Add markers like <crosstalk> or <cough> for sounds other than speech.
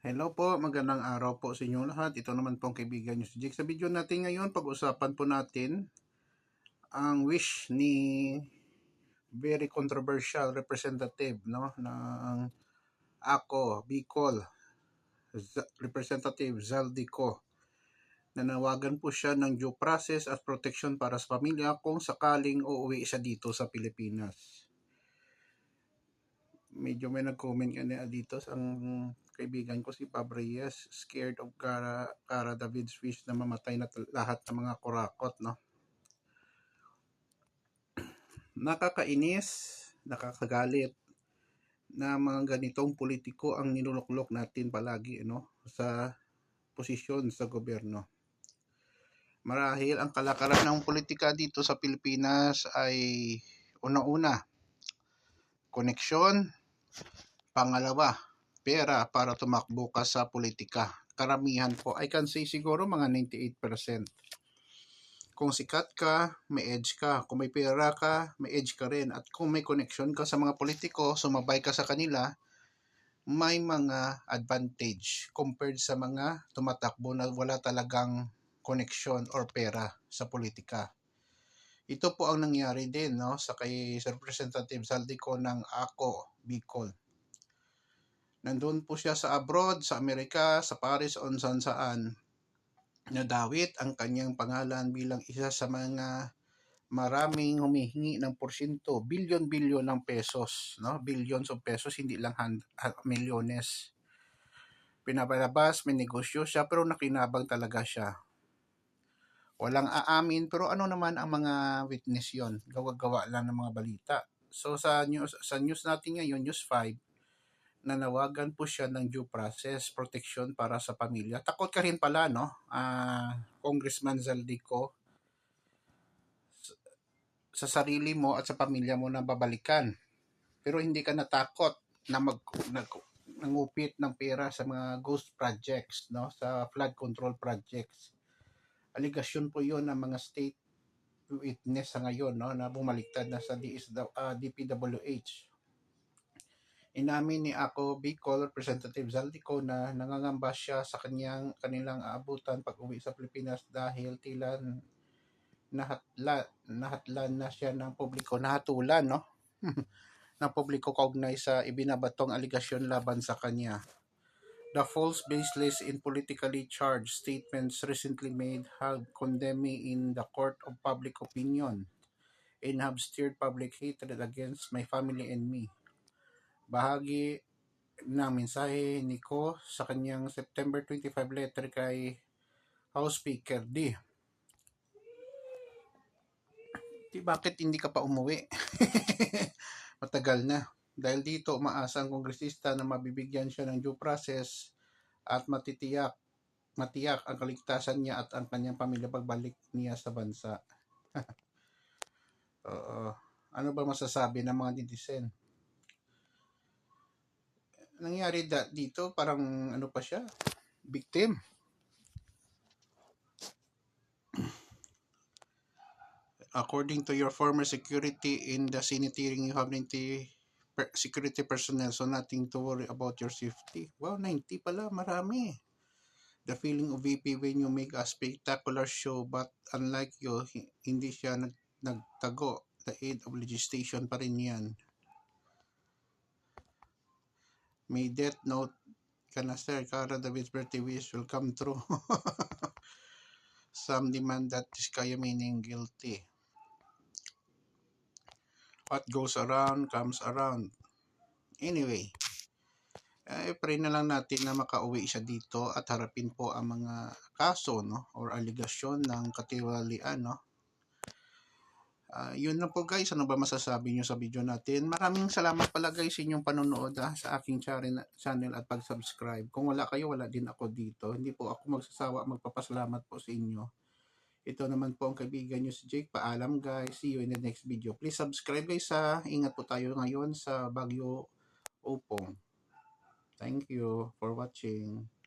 Hello po, magandang araw po sa inyo lahat. Ito naman po ang kaibigan nyo si Jake. Sa video natin ngayon, pag-usapan po natin ang wish ni very controversial representative no ng ako Bicol Representative Zaldico nanawagan po siya ng due process at protection para sa pamilya kung sakaling uuwi siya dito sa Pilipinas. Medyo may nag-comment kanina dito sa ang kaibigan ko si Pab Reyes, scared of Cara, Cara David's wish na mamatay na lahat ng mga kurakot, no? <clears throat> Nakakainis, nakakagalit na mga ganitong politiko ang niluluklok natin palagi, no? Sa posisyon sa gobyerno. Marahil ang kalakaran ng politika dito sa Pilipinas ay una-una, koneksyon, pangalawa, pera para tumakbo ka sa politika. Karamihan po, I can say siguro mga 98%. Kung sikat ka, may edge ka. Kung may pera ka, may edge ka rin. At kung may connection ka sa mga politiko, sumabay ka sa kanila, may mga advantage compared sa mga tumatakbo na wala talagang connection or pera sa politika. Ito po ang nangyari din no, sa kay Representative Saldico ng Ako, Bicol. Nandun po siya sa abroad, sa Amerika, sa Paris, on saan saan. Nadawit ang kanyang pangalan bilang isa sa mga maraming humihingi ng porsyento, billion-billion ng pesos, no? Billions of pesos, hindi lang hand, ha- milyones. Pinapalabas, may negosyo siya, pero nakinabang talaga siya. Walang aamin, pero ano naman ang mga witness yon Gawa-gawa lang ng mga balita. So sa news, sa news natin ngayon, News 5, nanawagan po siya ng due process protection para sa pamilya. Takot ka rin pala, no? Ah, Congressman Zaldico, sa sarili mo at sa pamilya mo na babalikan. Pero hindi ka natakot na mag nag, nangupit ng pera sa mga ghost projects, no? Sa flood control projects. Aligasyon po 'yon ng mga state witness sa ngayon, no? Na bumaliktad na sa DS, ah, DPWH. Inamin ni Ako Bicol Representative Zaldico na nangangamba siya sa kanyang kanilang aabutan pag uwi sa Pilipinas dahil tila nahatla, nahatlan na siya ng publiko, nahatulan, no? <laughs> ng publiko kaugnay sa ibinabatong aligasyon laban sa kanya. The false baseless in politically charged statements recently made have condemned me in the court of public opinion and have stirred public hatred against my family and me. Bahagi ng mensahe ni Ko sa kanyang September 25 letter kay House Speaker D. Di bakit hindi ka pa umuwi? <laughs> Matagal na. Dahil dito, umaasa ang kongresista na mabibigyan siya ng due process at matitiyak matiyak ang kaligtasan niya at ang kanyang pamilya pagbalik niya sa bansa. <laughs> Oo. Ano ba masasabi ng mga netizen? Nangyari da, dito, parang ano pa siya, victim. According to your former security in the Senate hearing, you have 90 per- security personnel, so nothing to worry about your safety. Wow, 90 pala, marami. The feeling of VP when you make a spectacular show, but unlike you, hi- hindi siya nag nagtago. The aid of legislation pa rin yan. May death note ka na sir, Cara David's birthday wish will come true. <laughs> Some demand that this kaya meaning guilty. What goes around comes around. Anyway, eh, pray na lang natin na makauwi siya dito at harapin po ang mga kaso no or aligasyon ng katiwalian no. Ah, yun na po guys, ano ba masasabi nyo sa video natin? Maraming salamat pala guys sa inyong panonood ah, sa aking channel, at pag-subscribe. Kung wala kayo, wala din ako dito. Hindi po ako magsasawa, magpapasalamat po sa inyo. Ito naman po ang kaibigan nyo si Jake. Paalam guys. See you in the next video. Please subscribe guys ha. Ingat po tayo ngayon sa Bagyo Upong. Thank you for watching.